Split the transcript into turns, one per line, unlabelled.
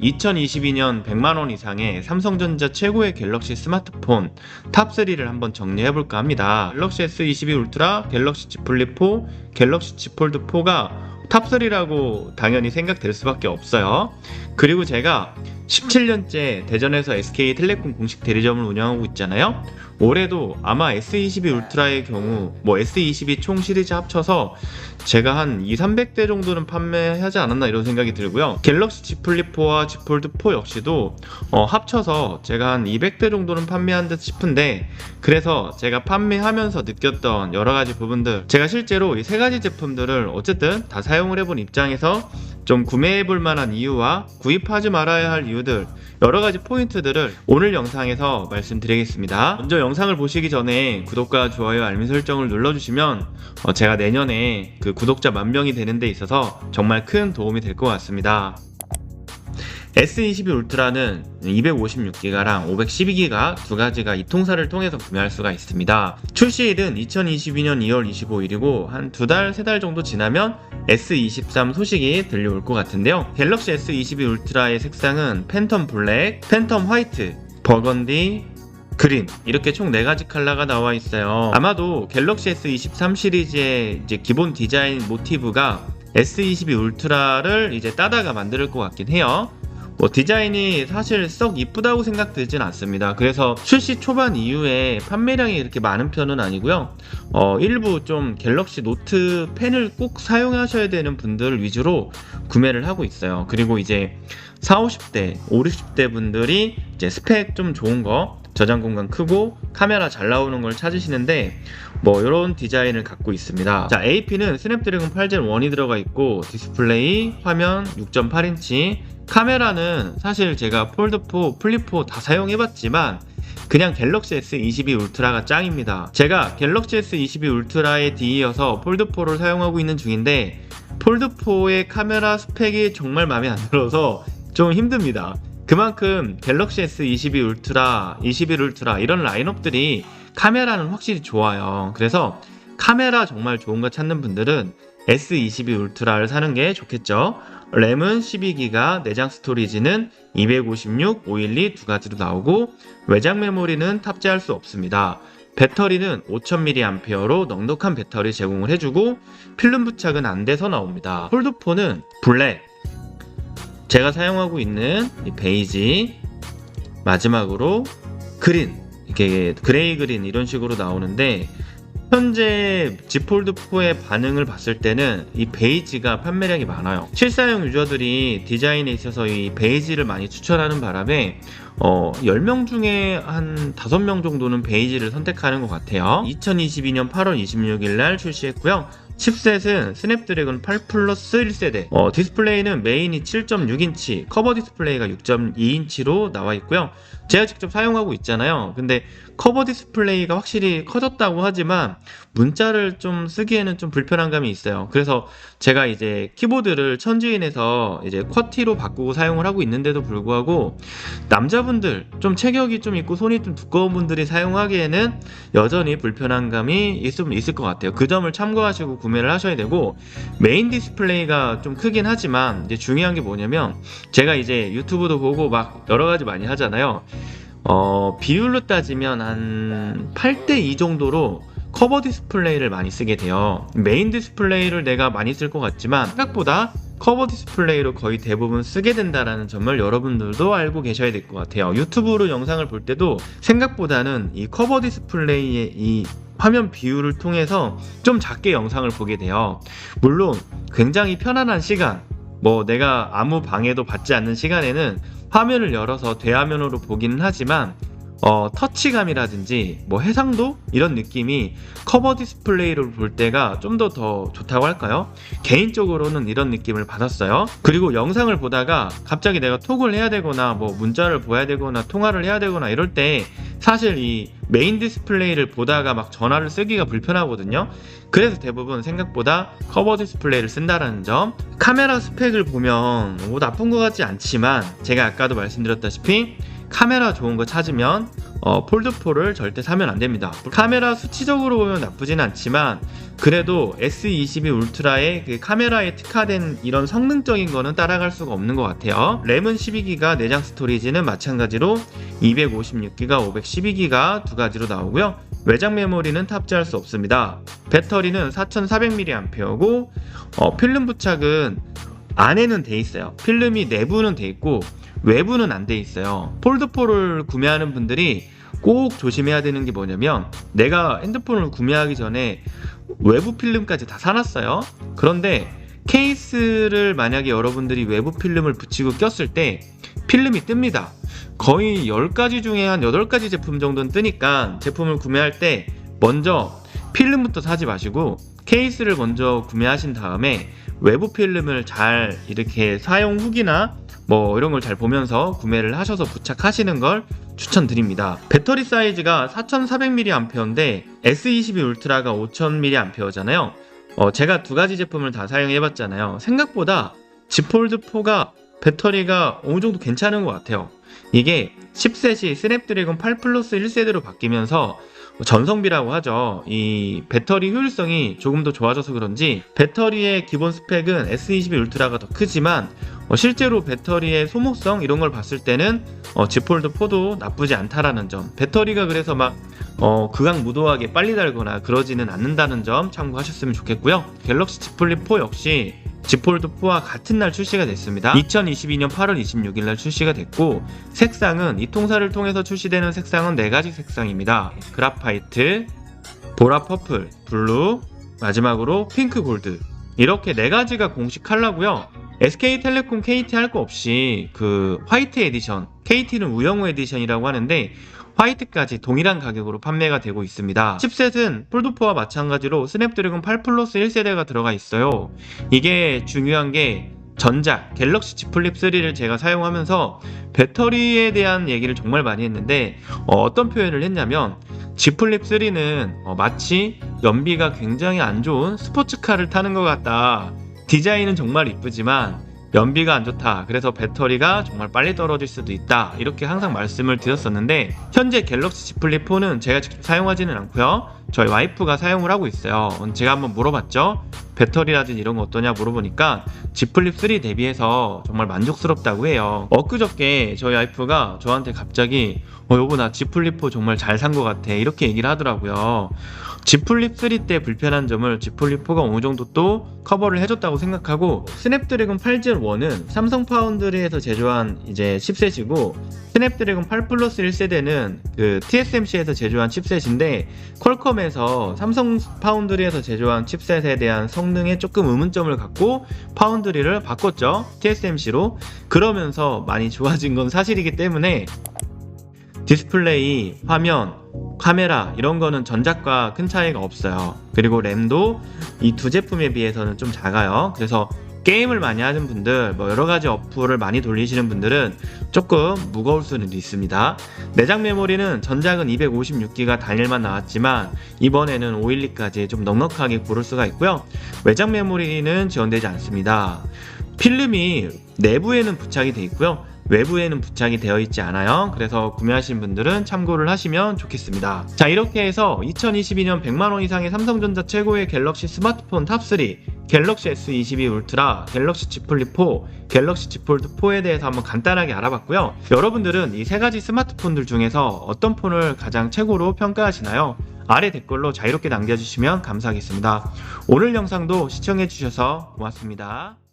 2022년 100만원 이상의 삼성전자 최고의 갤럭시 스마트폰 탑3를 한번 정리해볼까 합니다. 갤럭시 S22 울트라, 갤럭시 Z 플립 4, 갤럭시 Z 폴드 4가 탑3라고 당연히 생각될 수밖에 없어요. 그리고 제가 17년째 대전에서 SK텔레콤 공식 대리점을 운영하고 있잖아요. 올해도 아마 S22 울트라의 경우 뭐 S22 총 시리즈 합쳐서 제가 한 2, 300대 정도는 판매하지 않았나 이런 생각이 들고요. 갤럭시 Z 플립 4와 Z 폴드 4 역시도 어, 합쳐서 제가 한 200대 정도는 판매한 듯 싶은데 그래서 제가 판매하면서 느꼈던 여러 가지 부분들 제가 실제로 이 세 가지 제품들을 어쨌든 다 사용을 해본 입장에서 좀 구매해 볼 만한 이유와 구입하지 말아야 할 이유들 여러 가지 포인트들을 오늘 영상에서 말씀드리겠습니다. 먼저 영상을 보시기 전에 구독과 좋아요, 알림 설정을 눌러주시면 어, 제가 내년에 그 구독자 만 명이 되는 데 있어서 정말 큰 도움이 될 것 같습니다. S22 울트라는 256기가랑 512기가 두 가지가 이 통사를 통해서 구매할 수가 있습니다. 출시일은 2022년 2월 25일이고 한 두 달, 세 달 정도 지나면 S23 소식이 들려올 것 같은데요. 갤럭시 S22 울트라의 색상은 팬텀 블랙, 팬텀 화이트, 버건디, 그린 이렇게 총 4가지 컬러가 나와 있어요. 아마도 갤럭시 S23 시리즈의 이제 기본 디자인 모티브가 S22 울트라를 이제 따다가 만들 것 같긴 해요. 뭐 디자인이 사실 썩 이쁘다고 생각되진 않습니다. 그래서 출시 초반 이후에 판매량이 이렇게 많은 편은 아니고요. 어, 일부 좀 갤럭시 노트 펜을 꼭 사용하셔야 되는 분들 위주로 구매를 하고 있어요. 그리고 이제 4, 50대, 5, 60대 분들이 이제 스펙 좀 좋은 거, 저장 공간 크고 카메라 잘 나오는 걸 찾으시는데 뭐 이런 디자인을 갖고 있습니다. 자, AP는 스냅드래곤 8젠 1이 들어가 있고 디스플레이, 화면 6.8인치, 카메라는 사실 제가 폴드4, 플립4 다 사용해봤지만 그냥 갤럭시 S22 울트라가 짱입니다. 제가 갤럭시 S22 울트라에 뒤이어서 폴드4를 사용하고 있는 중인데 폴드4의 카메라 스펙이 정말 마음에 안 들어서 좀 힘듭니다. 그만큼 갤럭시 S22 울트라, 21 울트라 이런 라인업들이 카메라는 확실히 좋아요. 그래서 카메라 정말 좋은 거 찾는 분들은 S22 울트라를 사는 게 좋겠죠. 램은 12기가, 내장 스토리지는 256, 512 두 가지로 나오고 외장 메모리는 탑재할 수 없습니다. 배터리는 5000mAh로 넉넉한 배터리 제공을 해주고 필름 부착은 안 돼서 나옵니다. 폴드4는 블랙, 제가 사용하고 있는 이 베이지, 마지막으로 그린, 이렇게 그레이 그린 이런 식으로 나오는데 현재 Z 폴드 4의 반응을 봤을 때는 이 베이지가 판매량이 많아요. 실사용 유저들이 디자인에 있어서 이 베이지를 많이 추천하는 바람에 어, 10명 중에 한 5명 정도는 베이지를 선택하는 것 같아요. 2022년 8월 26일 날 출시했고요. 칩셋은 스냅드래곤 8 플러스 1세대. 어, 디스플레이는 메인이 7.6인치 커버 디스플레이가 6.2인치로 나와 있고요. 제가 직접 사용하고 있잖아요. 근데 커버 디스플레이가 확실히 커졌다고 하지만 문자를 좀 쓰기에는 좀 불편한 감이 있어요. 그래서 제가 이제 키보드를 천지인에서 이제 쿼티로 바꾸고 사용을 하고 있는데도 불구하고 남자분들 좀 체격이 좀 있고 손이 좀 두꺼운 분들이 사용하기에는 여전히 불편한 감이 있, 있을 것 같아요. 그 점을 참고하시고 구매를 하셔야 되고 메인 디스플레이가 좀 크긴 하지만 이제 중요한 게 뭐냐면 제가 이제 유튜브도 보고 막 여러 가지 많이 하잖아요. 어, 비율로 따지면 한 8대 2 정도로 커버 디스플레이를 많이 쓰게 돼요. 메인 디스플레이를 내가 많이 쓸 것 같지만 생각보다 커버 디스플레이로 거의 대부분 쓰게 된다라는 점을 여러분들도 알고 계셔야 될 것 같아요. 유튜브로 영상을 볼 때도 생각보다는 이 커버 디스플레이의 이 화면 비율을 통해서 좀 작게 영상을 보게 돼요. 물론 굉장히 편안한 시간, 뭐 내가 아무 방해도 받지 않는 시간에는 화면을 열어서 대화면으로 보기는 하지만 어, 터치감이라든지 뭐 해상도 이런 느낌이 커버 디스플레이를 볼 때가 좀 더 더 좋다고 할까요? 개인적으로는 이런 느낌을 받았어요. 그리고 영상을 보다가 갑자기 내가 톡을 해야 되거나 뭐 문자를 보야 되거나 통화를 해야 되거나 이럴 때 사실 이 메인 디스플레이를 보다가 막 전화를 쓰기가 불편하거든요. 그래서 대부분 생각보다 커버 디스플레이를 쓴다라는 점. 카메라 스펙을 보면 뭐 나쁜 것 같지 않지만 제가 아까도 말씀드렸다시피 카메라 좋은 거 찾으면 어, 폴드4를 절대 사면 안 됩니다. 카메라 수치적으로 보면 나쁘진 않지만 그래도 S22 울트라의 그 카메라에 특화된 이런 성능적인 거는 따라갈 수가 없는 것 같아요. 램은 12기가, 내장 스토리지는 마찬가지로 256기가, 512기가 두 가지로 나오고요. 외장 메모리는 탑재할 수 없습니다. 배터리는 4400mAh고 어, 필름 부착은 안에는 돼 있어요. 필름이 내부는 돼 있고 외부는 안 돼 있어요. 폴드4를 구매하는 분들이 꼭 조심해야 되는 게 뭐냐면 내가 핸드폰을 구매하기 전에 외부 필름까지 다 사놨어요. 그런데 케이스를 만약에 여러분들이 외부 필름을 붙이고 꼈을 때 필름이 뜹니다. 거의 10가지 중에 한 8가지 제품 정도는 뜨니까 제품을 구매할 때 먼저 필름부터 사지 마시고 케이스를 먼저 구매하신 다음에 외부 필름을 잘 이렇게 사용 후기나 뭐 이런 걸 잘 보면서 구매를 하셔서 부착하시는 걸 추천드립니다. 배터리 사이즈가 4400mAh인데 S22 울트라가 5000mAh잖아요. 어, 제가 두 가지 제품을 다 사용해 봤잖아요. 생각보다 Z 폴드 4가 배터리가 어느 정도 괜찮은 것 같아요. 이게 10셋이 스냅드래곤 8 플러스 1세대로 바뀌면서 전성비라고 하죠. 이 배터리 효율성이 조금 더 좋아져서 그런지 배터리의 기본 스펙은 S22 울트라가 더 크지만 어, 실제로 배터리의 소모성 이런 걸 봤을 때는 어, Z 폴드 4도 나쁘지 않다라는 점. 배터리가 그래서 막 어, 극악무도하게 빨리 달거나 그러지는 않는다는 점 참고하셨으면 좋겠고요. 갤럭시 플립 4 역시 Z 폴드 4와 같은 날 출시가 됐습니다. 2022년 8월 26일 날 출시가 됐고 색상은 이 통사를 통해서 출시되는 색상은 네 가지 색상입니다. 그라파이트, 보라 퍼플, 블루, 마지막으로 핑크 골드 이렇게 네 가지가 공식 컬러고요. SK텔레콤 KT 할 거 없이 그 화이트 에디션, KT는 우영우 에디션이라고 하는데 화이트까지 동일한 가격으로 판매가 되고 있습니다. 칩셋은 폴드4와 마찬가지로 스냅드래곤 8 플러스 1세대가 들어가 있어요. 이게 중요한 게 전작 갤럭시 Z 플립 3를 제가 사용하면서 배터리에 대한 얘기를 정말 많이 했는데 어, 떤 표현을 했냐면 Z 플립 3는 어, 마치 연비가 굉장히 안 좋은 스포츠카를 타는 것 같다. 디자인은 정말 이쁘지만 연비가 안 좋다. 그래서 배터리가 정말 빨리 떨어질 수도 있다. 이렇게 항상 말씀을 드렸었는데 현재 갤럭시 Z 플립 4는 제가 직접 사용하지는 않고요. 저희 와이프가 사용을 하고 있어요. 제가 한번 물어봤죠. 배터리라든지 이런 거 어떠냐 물어보니까 Z 플립 3 대비해서 정말 만족스럽다고 해요. 엊그저께 저희 와이프가 저한테 갑자기 어 여보 나 Z 플립 4 정말 잘 산 것 같아 이렇게 얘기를 하더라고요. Z 플립 3 때 불편한 점을 Z 플립 4가 어느 정도 또 커버를 해줬다고 생각하고 스냅드래곤 8젠 1은 삼성 파운드리에서 제조한 이제 칩셋이고 스냅드래곤 8 플러스 1세대는 그 TSMC에서 제조한 칩셋인데 퀄컴에서 삼성 파운드리에서 제조한 칩셋에 대한 성능에 조금 의문점을 갖고 파운드리를 바꿨죠 TSMC로. 그러면서 많이 좋아진 건 사실이기 때문에 디스플레이, 화면, 카메라 이런 거는 전작과 큰 차이가 없어요. 그리고 램도 이 두 제품에 비해서는 좀 작아요. 그래서 게임을 많이 하는 분들, 뭐 여러 가지 어플을 많이 돌리시는 분들은 조금 무거울 수는 있습니다. 내장 메모리는 전작은 256기가 단일만 나왔지만 이번에는 512까지 좀 넉넉하게 고를 수가 있고요. 외장 메모리는 지원되지 않습니다. 필름이 내부에는 부착이 돼 있고요. 외부에는 부착이 되어 있지 않아요. 그래서 구매하신 분들은 참고를 하시면 좋겠습니다. 자, 이렇게 해서 2022년 100만원 이상의 삼성전자 최고의 갤럭시 스마트폰 탑3, 갤럭시 S22 울트라, 갤럭시 Z 플립 4, 갤럭시 Z 폴드 4에 대해서 한번 간단하게 알아봤고요. 여러분들은 이 세 가지 스마트폰들 중에서 어떤 폰을 가장 최고로 평가하시나요? 아래 댓글로 자유롭게 남겨주시면 감사하겠습니다. 오늘 영상도 시청해주셔서 고맙습니다.